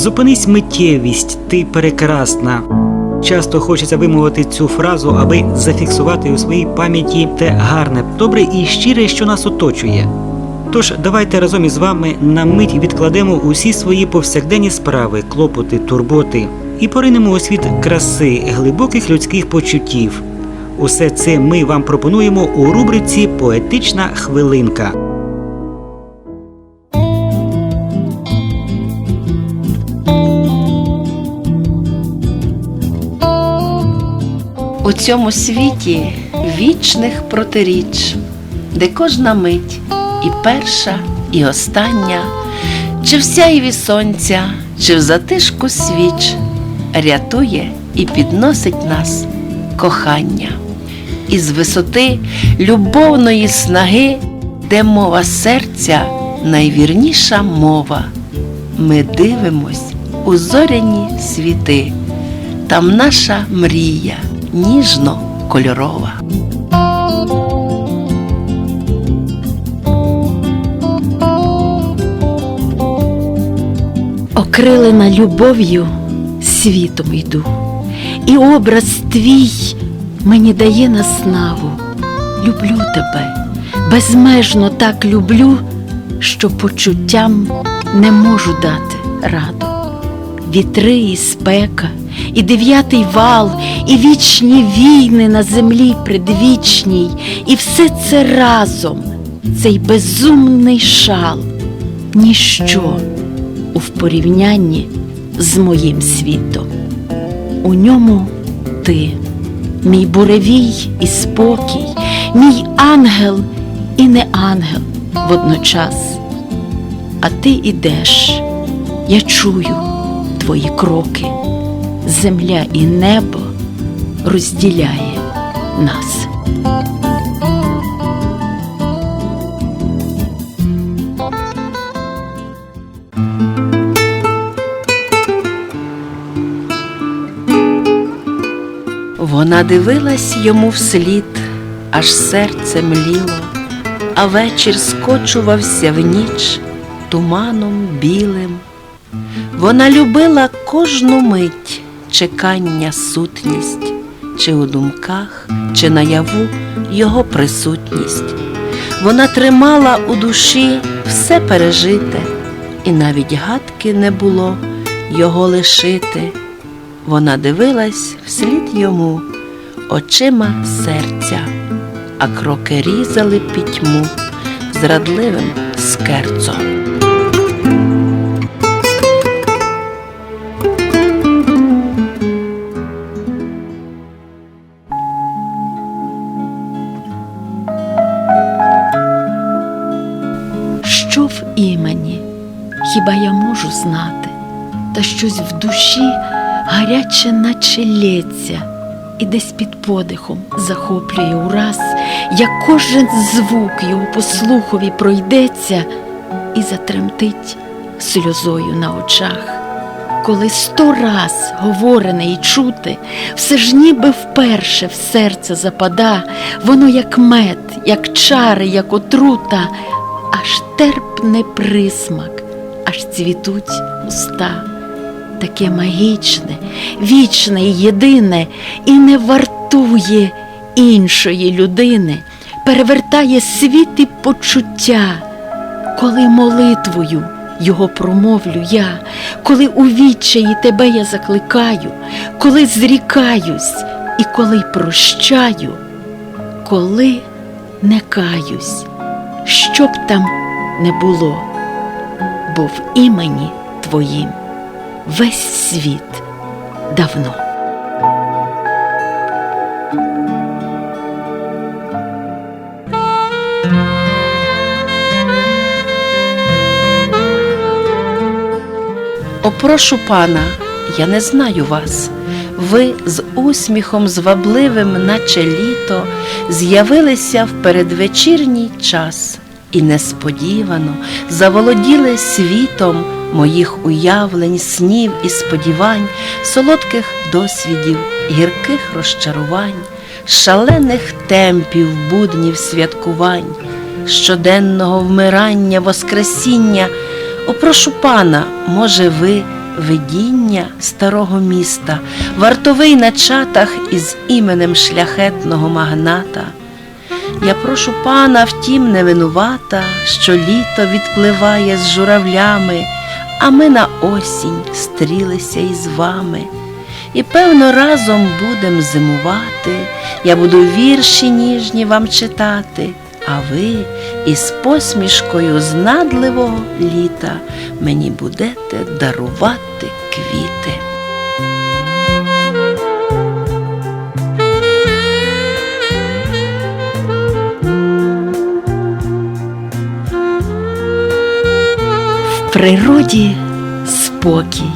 Зупинись миттєвість, ти прекрасна. Часто хочеться вимовити цю фразу, аби зафіксувати у своїй пам'яті те гарне, добре і щире, що нас оточує. Тож давайте разом із вами на мить відкладемо усі свої повсякденні справи, клопоти, турботи і поринемо у світ краси, глибоких людських почуттів. Усе це ми вам пропонуємо у рубриці Поетична хвилинка. Цьому світі вічних протиріч, де кожна мить і перша, і остання, чи в сяйві сонця, чи в затишку свіч, рятує і підносить нас кохання. І з висоти любовної снаги, де мова серця найвірніша мова, ми дивимось у зоряні світи. Там наша мрія ніжно кольорова. Окрилена любов'ю світом йду, і образ твій мені дає наснаву. Люблю тебе, безмежно так люблю, що почуттям не можу дати раду. Вітри і спека, і дев'ятий вал, і вічні війни на землі предвічній, і все це разом, цей безумний шал, ніщо у впорівнянні з моїм світом. У ньому ти, мій буревій і спокій, мій ангел і не ангел водночас. А ти ідеш, я чую твої кроки, земля і небо розділяє нас. Вона дивилась йому вслід, аж серце мліло, а вечір скочувався в ніч туманом білим. Вона любила кожну мить чекання сутність, чи у думках, чи наяву його присутність. Вона тримала у душі все пережите, і навіть гадки не було його лишити. Вона дивилась вслід йому очима серця, а кроки різали пітьму зрадливим скерцом. Та щось в душі гаряче наче лється, і десь під подихом захоплює ураз, як кожен звук його по слухові пройдеться і затремтить сльозою на очах. Коли сто раз говорене і чути, все ж ніби вперше в серце запада, воно як мед, як чари, як отрута, аж терпне присмак, аж цвітуть уста. Таке магічне, вічне і єдине, і не вартує іншої людини, перевертає світ і почуття, коли молитвою його промовлю я, коли у відчаї тебе я закликаю, коли зрікаюсь і коли прощаю, коли не каюсь, що б там не було, бо в імені твоїм весь світ давно. Опрошу пана, я не знаю вас. Ви з усміхом звабливим, наче літо, з'явилися в передвечірній час і несподівано заволоділи світом моїх уявлень, снів і сподівань, солодких досвідів, гірких розчарувань, шалених темпів буднів святкувань, щоденного вмирання, воскресіння. Опрошу пана, може, ви видіння старого міста, вартовий на чатах із іменем шляхетного магната. Я прошу пана, втім, не винувата, що літо відпливає з журавлями, а ми на осінь стрілися із вами. І певно разом будем зимувати, я буду вірші ніжні вам читати, а ви із посмішкою знадливого літа мені будете дарувати природі спокій,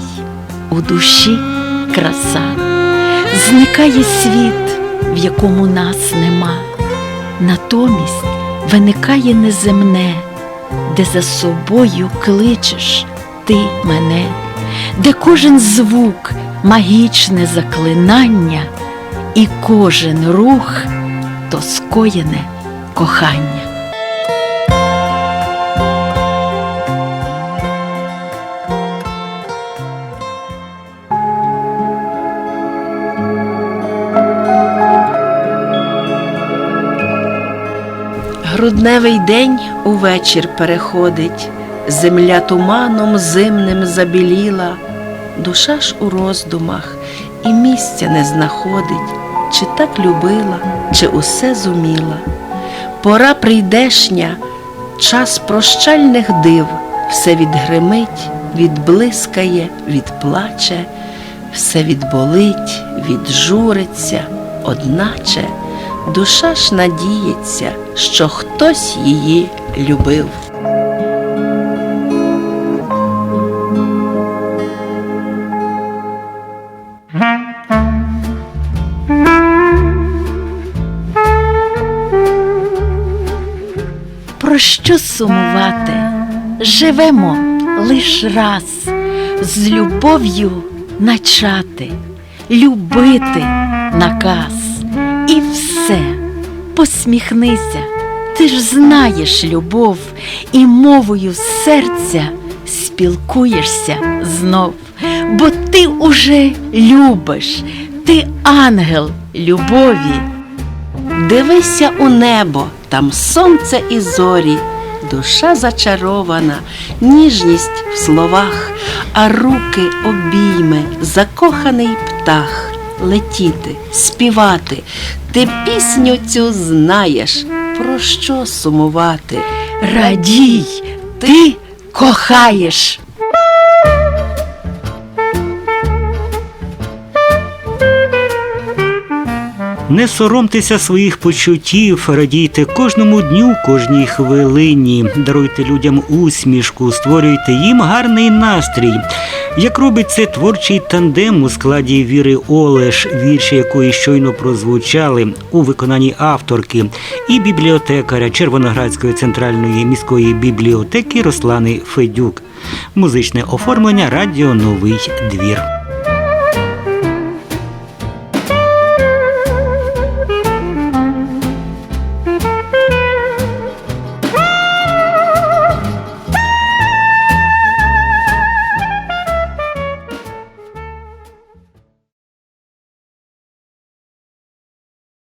у душі краса, зникає світ, в якому нас нема, натомість виникає неземне, де за собою кличеш ти мене, де кожен звук магічне заклинання, і кожен рух то скоєне кохання. Грудневий день увечір переходить, земля туманом зимним забіліла, душа ж у роздумах і місця не знаходить, чи так любила, чи усе зуміла. Пора прийдешня, час прощальних див, все відгримить, відблискає, відплаче, все відболить, віджуриться, одначе. Душа ж надіється, що хтось її любив. Про що сумувати? Живемо лиш раз, з любов'ю начати, любити наказ. І все, посміхнися, ти ж знаєш любов, і мовою серця спілкуєшся знов, бо ти уже любиш, ти ангел любові. Дивися у небо, там сонце і зорі, душа зачарована, ніжність в словах, а руки обійми, закоханий птах, летіти, співати. Ти пісню цю знаєш, про що сумувати? Радій, ти кохаєш. Не соромтеся своїх почуттів, радійте кожному дню, кожній хвилині, даруйте людям усмішку, створюйте їм гарний настрій. Як робить це творчий тандем у складі Віри Олеш, вірші якої щойно прозвучали у виконанні авторки і бібліотекаря Червоноградської центральної міської бібліотеки Руслани Федюк. Музичне оформлення радіо Новий двір.